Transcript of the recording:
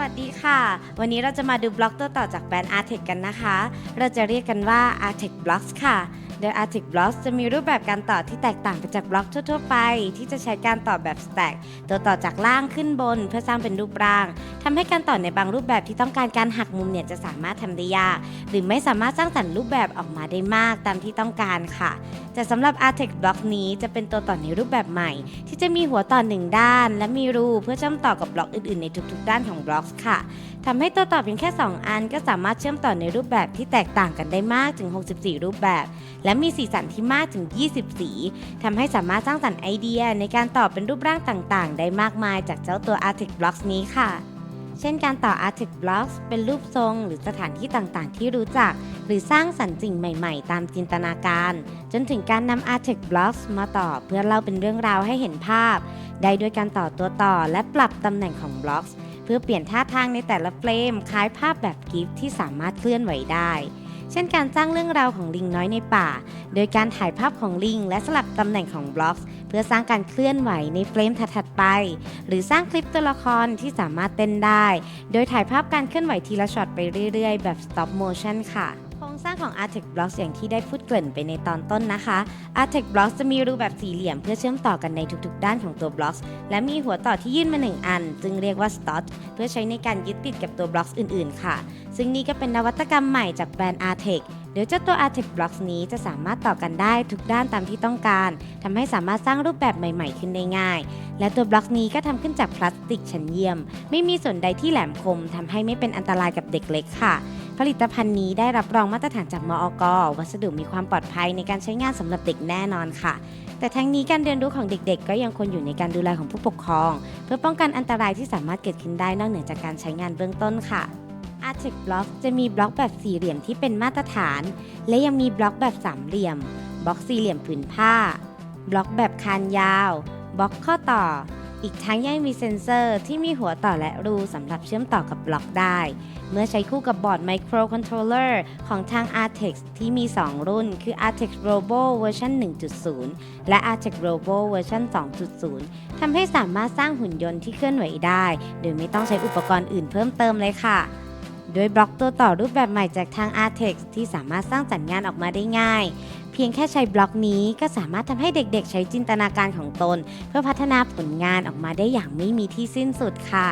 วัสดีค่ะ วันนี้เราจะมาดูบล็อกตัวต่อจากแบรนด์ Artec กันนะคะ เราจะเรียกกันว่า Artec Blocks ค่ะ โดย Artec Blocks จะมีรูปแบบการต่อที่แตกต่างไปจากบล็อกทั่ว ๆ ไป ที่จะใช้การต่อแบบ stack ตัวต่อจากล่างขึ้นบน เพื่อสร้างเป็นรูปร่างทำให้การต่อในบางรูปแบบที่ต้องการการหักมุมเนี่ยจะสามารถทำได้ยาก หรือไม่สามารถสร้างสรรค์รูปแบบออกมาได้มากตามที่ต้องการค่ะ แต่สำหรับ Artec Block นี้จะเป็นตัวต่อในรูปแบบใหม่ ที่จะมีหัวต่อหนึ่งด้าน และมีรูเพื่อเชื่อมต่อกับบล็อกอื่นๆในทุกๆ ด้านของบล็อกค่ะทำให้ตัวต่อเพียงแค่ 2 อันก็สามารถเชื่อมต่อในรูปแบบที่แตกต่างกันได้มากถึง 64 รูปแบบ และมีสีสันที่มากถึง 20 สีทำให้สามารถสร้างสรรค์ไอเดียในการต่อเป็นรูปร่างต่างๆ ได้มากมายจากเจ้าตัว Artec Blocks นี้ค่ะ เช่นการต่อ Artec Blocks เป็นรูปทรงหรือสถานที่ต่างๆ ที่รู้จัก หรือสร้างสรรค์สิ่งใหม่ๆ ตามจินตนาการ จนถึงการนำ Artec Blocks มาต่อเพื่อเล่าเป็นเรื่องราวให้เห็นภาพ ได้ด้วยการต่อตัวต่อและปรับตำแหน่งของ Blocks เพื่อเปลี่ยนท่าทางในแต่ละเฟรมคล้ายภาพแบบกิฟที่สามารถเคลื่อนไหวได้ เช่นการสร้างเรื่องราวของลิงน้อยในป่า โดยการถ่ายภาพของลิง และสลับตำแหน่งของบล็อกเพื่อสร้างการเคลื่อนไหวในเฟรมถัดๆไป หรือสร้างคลิปตัวละครที่สามารถเต้นได้ โดยถ่ายภาพการเคลื่อนไหวทีละช็อตไปเรื่อยๆ แบบ stop motion ค่ะ รงสร้างของ Artec Blocks อย่างที่ได้พูดเกริ่นไปในตอนต้นนะคะ Artec Blocks จะมีรูแบบสี่เหลี่ยมเพื่อเชื่อมต่อกันในทุกๆ ด้านของตัว Blocks และมีหัวต่อที่ยื่นมาหนึ่งอันซึ่งเรียกว่า Stot เพื่อใช้ในการยึดติดกับตัว Blocks อื่นๆ ค่ะ ซึ่งนี่ก็เป็นนวัตกรรมใหม่จากแบรนด์ Artec โดยเจ้าตัว Artec Blocks นี้จะสามารถต่อกันได้ทุกด้านตามที่ต้องการทำให้สามารถสร้างรูปแบบใหม่ ๆ ขึ้นได้ง่าย และตัวบล็อกนี้ก็ทำขึ้นจากพลาสติกชั้นเยี่ยม ไม่มีส่วนใดที่แหลมคมทำให้ไม่เป็นอันตรายกับเด็กเล็กค่ะ ผลิตภัณฑ์นี้ได้รับรองมาตรฐานจากมอกวัสดุมีความปลอดภัยในการใช้งานสำหรับเด็กแน่นอนค่ะ แต่ทั้งนี้การเรียนรู้ของเด็กๆ ก็ยังควรอยู่ในการดูแลของผู้ปกครอง เพื่อป้องกันอันตรายที่สามารถเกิดขึ้นได้นอกเหนือจากการใช้งานเบื้องต้นค่ะ Artec Block จะมีบล็อกแบบสี่เหลี่ยมที่เป็นมาตรฐาน และยังมีบล็อกแบบสามเหลี่ยม บล็อกสี่เหลี่ยมผืนผ้า บล็อกแบบคานยาว บล็อกข้อต่อ อีกทั้งยังมีเซ็นเซอร์ที่มีหัวต่อและรูสำหรับเชื่อมต่อกับบล็อกได้ เมื่อใช้คู่กับบอร์ด Microcontroller ของทาง Artex ที่มี 2 รุ่น คือ Artex Robo เวอร์ชัน1.0 และ Artex Robo เวอร์ชัน2.0 ทำให้สามารถสร้างหุ่นยนต์ที่เคลื่อนไหวได้ โดยไม่ต้องใช้อุปกรณ์อื่นเพิ่มเติมเลยค่ะโดยบล็อกตัวต่อรูปแบบใหม่จากทาง Artex ที่สามารถสร้างสรรค์งานออกมาได้ง่าย เพียงแค่ใช้บล็อกนี้ก็สามารถทำให้เด็กๆ ใช้จินตนาการของตน เพื่อพัฒนาผลงานออกมาได้อย่างไม่มีที่สิ้นสุดค่ะ